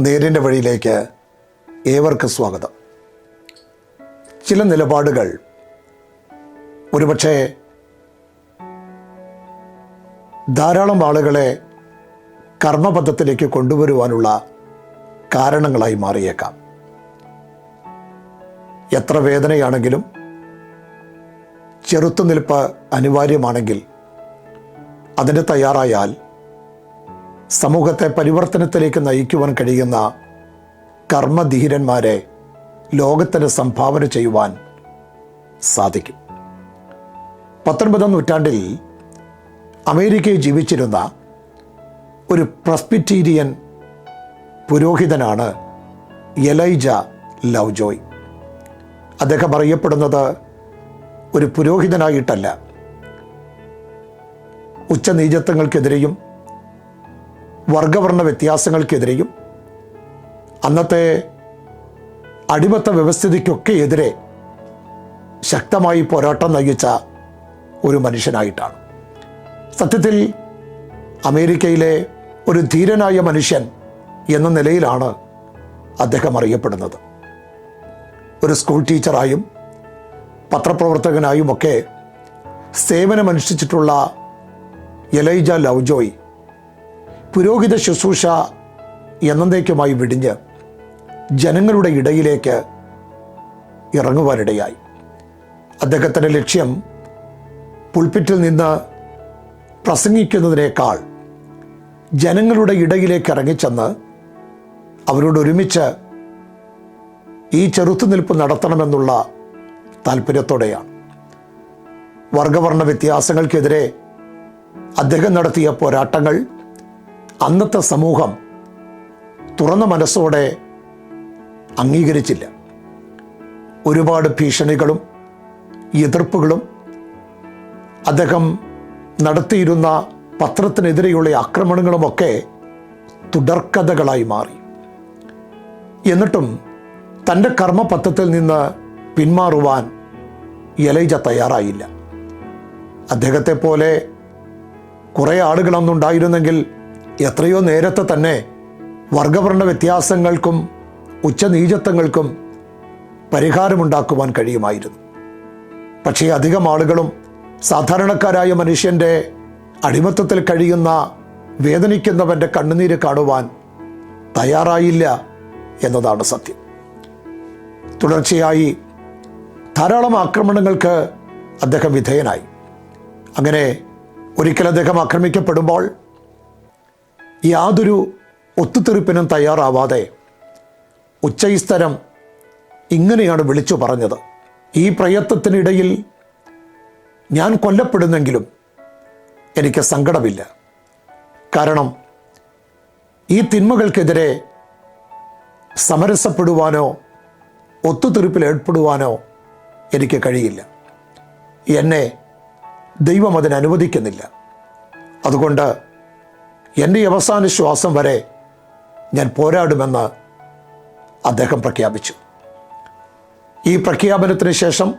നേരിന്റെ വഴിയിലേക്ക് ഏവർക്കും സ്വാഗതം. ചില നിലപാടുകൾ ഒരുപക്ഷെ ധാരാളം ആളുകളെ കർമ്മപഥത്തിലേക്ക് കൊണ്ടുവരുവാനുള്ള കാരണങ്ങളായി മാറിയേക്കാം. എത്ര വേദനയാണെങ്കിലും ചെറുത്തുനിൽപ്പ് അനിവാര്യമാണെങ്കിൽ അതിന് തയ്യാറായാൽ സമൂഹത്തെ പരിവർത്തനത്തിലേക്ക് നയിക്കുവാൻ കഴിയുന്ന കർമ്മധീരന്മാരെ ലോകത്തിന് സംഭാവന ചെയ്യുവാൻ സാധിക്കും. പത്തൊൻപതാം നൂറ്റാണ്ടിൽ അമേരിക്കയിൽ ജീവിച്ചിരുന്ന ഒരു പ്രസ്പിറ്റീരിയൻ പുരോഹിതനാണ് എലൈജ ലവ്ജോയ് അദ്ദേഹം അറിയപ്പെടുന്നത് ഒരു പുരോഹിതനായിട്ടല്ല. ഉച്ചനീചത്വങ്ങൾക്കെതിരെയും വർഗവർണ വ്യത്യാസങ്ങൾക്കെതിരെയും അന്നത്തെ അടിമത്ത വ്യവസ്ഥിതിക്കൊക്കെ എതിരെ ശക്തമായി പോരാട്ടം നയിച്ച ഒരു മനുഷ്യനായിട്ടാണ്. സത്യത്തിൽ അമേരിക്കയിലെ ഒരു ധീരനായ മനുഷ്യൻ എന്ന നിലയിലാണ് അദ്ദേഹം അറിയപ്പെടുന്നത്. ഒരു സ്കൂൾ ടീച്ചറായും പത്രപ്രവർത്തകനായും ഒക്കെ സേവനമനുഷ്ഠിച്ചിട്ടുള്ള എലൈജ ലവ്ജോയ് പുരോഹിത ശുശ്രൂഷ എന്നേക്കുമായി വിടിഞ്ഞ് ജനങ്ങളുടെ ഇടയിലേക്ക് ഇറങ്ങുവാനിടയായി. അദ്ദേഹത്തിന്റെ ലക്ഷ്യം പുൾപ്പിറ്റിൽ നിന്ന് പ്രസംഗിക്കുന്നതിനേക്കാൾ ജനങ്ങളുടെ ഇടയിലേക്ക് ഇറങ്ങിച്ചെന്ന് അവരോട് ഒരുമിച്ച് ഈ ചെറുത്തുനിൽപ്പ് നടത്തണമെന്നുള്ള താല്പര്യത്തോടെയാണ് വർഗവർണ വ്യത്യാസങ്ങൾക്കെതിരെ അദ്ദേഹം നടത്തിയ പോരാട്ടങ്ങൾ അന്നത്തെ സമൂഹം തുറന്ന മനസ്സോടെ അംഗീകരിച്ചില്ല. ഒരുപാട് ഭീഷണികളും എതിർപ്പുകളും അദ്ദേഹം നടത്തിയിരുന്ന പത്രത്തിനെതിരെയുള്ള ആക്രമണങ്ങളുമൊക്കെ തുടർക്കഥകളായി മാറി. എന്നിട്ടും തന്റെ കർമ്മപത്രത്തിൽ നിന്ന് പിന്മാറുവാൻ എലൈജ തയ്യാറായില്ല. അദ്ദേഹത്തെ പോലെ കുറേ ആളുകളൊന്നുണ്ടായിരുന്നെങ്കിൽ എത്രയോ നേരത്തെ തന്നെ വർഗവർണ വ്യത്യാസങ്ങൾക്കും ഉച്ചനീചത്വങ്ങൾക്കും പരിഹാരമുണ്ടാക്കുവാൻ കഴിയുമായിരുന്നു. പക്ഷേ അധികം ആളുകളും സാധാരണക്കാരായ മനുഷ്യന്റെ അടിമത്തത്തിൽ കഴിയുന്ന വേദനിക്കുന്നവന്റെ കണ്ണുനീര് കാണുവാൻ തയ്യാറായില്ല എന്നതാണ് സത്യം. തുടർച്ചയായി ധാരാളം ആക്രമണങ്ങൾക്ക് അദ്ദേഹം വിധേയനായി. അങ്ങനെ ഒരിക്കൽ അദ്ദേഹം ആക്രമിക്കപ്പെടുമ്പോൾ യാതൊരു ഒത്തുതീർപ്പിനും തയ്യാറാവാതെ ഉച്ചൈസ്തരം ഇങ്ങനെയാണ് വിളിച്ചു പറഞ്ഞത്. ഈ പ്രയത്നത്തിനിടയിൽ ഞാൻ കൊല്ലപ്പെടുന്നെങ്കിലും എനിക്ക് സങ്കടമില്ല. കാരണം ഈ തിന്മകൾക്കെതിരെ സമരസപ്പെടുവാനോ ഒത്തുതീർപ്പിൽ ഏർപ്പെടുവാനോ എനിക്ക് കഴിയില്ല. എന്നെ ദൈവം അതിന് അനുവദിക്കുന്നില്ല. അതുകൊണ്ട് എന്റെ അവസാന ശ്വാസം വരെ ഞാൻ പോരാടുമെന്ന് അദ്ദേഹം പ്രഖ്യാപിച്ചു. ഈ പ്രഖ്യാപനത്തിന് ശേഷം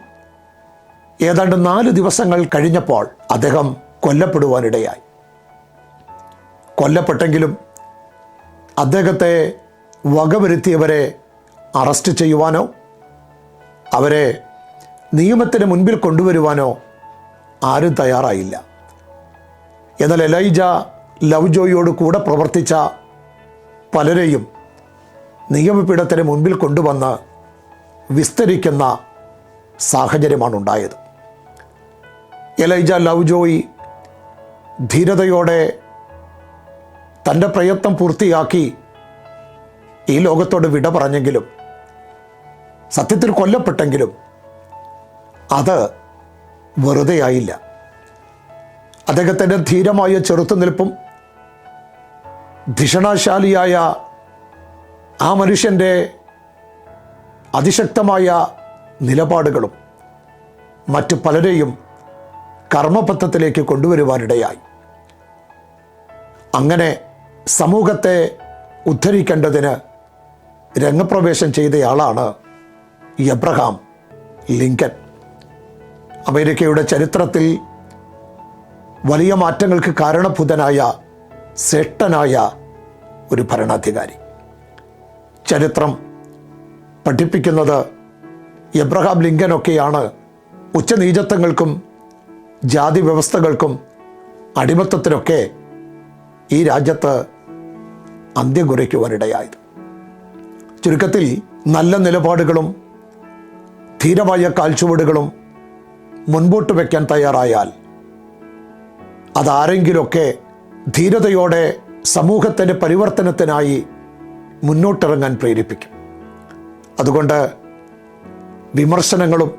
ഏതാണ്ട് നാല് ദിവസങ്ങൾ കഴിഞ്ഞപ്പോൾ അദ്ദേഹം കൊല്ലപ്പെടുവാനിടയായി. കൊല്ലപ്പെട്ടെങ്കിലും അദ്ദേഹത്തെ വകവരുത്തിയവരെ അറസ്റ്റ് ചെയ്യുവാനോ അവരെ നിയമത്തിന് മുൻപിൽ കൊണ്ടുവരുവാനോ ആരും തയ്യാറായില്ല. എന്നാൽ എലൈജ ലവ്ജോയോട് കൂടെ പ്രവർത്തിച്ച പലരെയും നിയമപീഠത്തിന് മുൻപിൽ കൊണ്ടുവന്ന് വിസ്തരിക്കുന്ന സാഹചര്യമാണ് ഉണ്ടായത് എലൈജ ലവ് ജോയി ധീരതയോടെ തന്റെ പ്രയത്നം പൂർത്തിയാക്കി ഈ ലോകത്തോട് വിട പറഞ്ഞെങ്കിലും സത്യത്തിൽ കൊല്ലപ്പെട്ടെങ്കിലും അത് വെറുതെയായില്ല. അദ്ദേഹത്തിന്റെ ധീരമായ ചെറുത്തുനിൽപ്പും ധിഷണാശാലിയായ ആ മനുഷ്യന്റെ അതിശക്തമായ നിലപാടുകളും മറ്റു പലരെയും കർമ്മപഥത്തിലേക്ക് കൊണ്ടുവരുവാനിടയായി. അങ്ങനെ സമൂഹത്തെ ഉദ്ധരിക്കേണ്ടതിന് രംഗപ്രവേശം ചെയ്തയാളാണ് എബ്രഹാം ലിങ്കൻ. അമേരിക്കയുടെ ചരിത്രത്തിൽ വലിയ മാറ്റങ്ങൾക്ക് കാരണഭൂതനായ ശ്രേഷ്ഠനായ ഒരു ഭരണാധികാരി. ചരിത്രം പഠിപ്പിക്കുന്നത് എബ്രഹാം ലിങ്കനൊക്കെയാണ്. ഉച്ചനീചത്വങ്ങൾക്കും ജാതി വ്യവസ്ഥകൾക്കും അടിമത്തത്തിനൊക്കെ ഈ രാജ്യത്ത് അന്ത്യം കുറിക്കുവാനിടയായത് ചുരുക്കത്തിൽ നല്ല നിലപാടുകളും ധീരമായ കാൽച്ചുവടുകളും മുൻപോട്ട് വയ്ക്കാൻ തയ്യാറായാൽ അതാരെങ്കിലുമൊക്കെ ധീരതയോടെ സമൂഹത്തിന്റെ പരിവർത്തനത്തിനായി മുന്നോട്ടിറങ്ങാൻ പ്രേരിപ്പിക്കും. അതുകൊണ്ട് വിമർശനങ്ങളും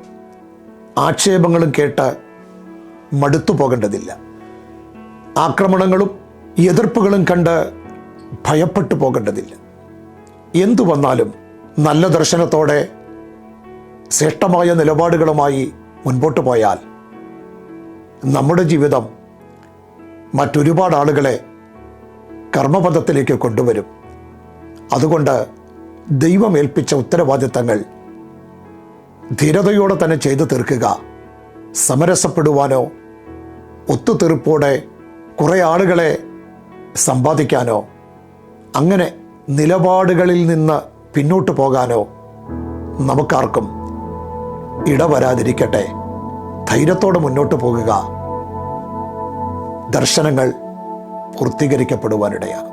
ആക്ഷേപങ്ങളും കേട്ട് മടുത്തു പോകേണ്ടതില്ല. ആക്രമണങ്ങളും എതിർപ്പുകളും കണ്ട് ഭയപ്പെട്ടു പോകേണ്ടതില്ല. എന്തു വന്നാലും നല്ല ദർശനത്തോടെ ശ്രേഷ്ഠമായ നിലപാടുകളുമായി മുൻപോട്ട് പോയാൽ നമ്മുടെ ജീവിതം മറ്റൊരുപാട് ആളുകളെ കർമ്മപഥത്തിലേക്ക് കൊണ്ടുവരും. അതുകൊണ്ട് ദൈവം ഏൽപ്പിച്ച ഉത്തരവാദിത്തങ്ങൾ ധീരതയോടെ തന്നെ ചെയ്തു തീർക്കുക. സമരസപ്പെടുവാനോ ഒത്തുതീർപ്പോടെ കുറേ ആളുകളെ സമ്പാദിക്കാനോ അങ്ങനെ നിലപാടുകളിൽ നിന്ന് പിന്നോട്ട് പോകാനോ നമുക്കാർക്കും ഇടവരാതിരിക്കട്ടെ. ധൈര്യത്തോടെ മുന്നോട്ട് പോകുക. ദർശനങ്ങൾ പൂർത്തീകരിക്കപ്പെടുവാനിടയാണ്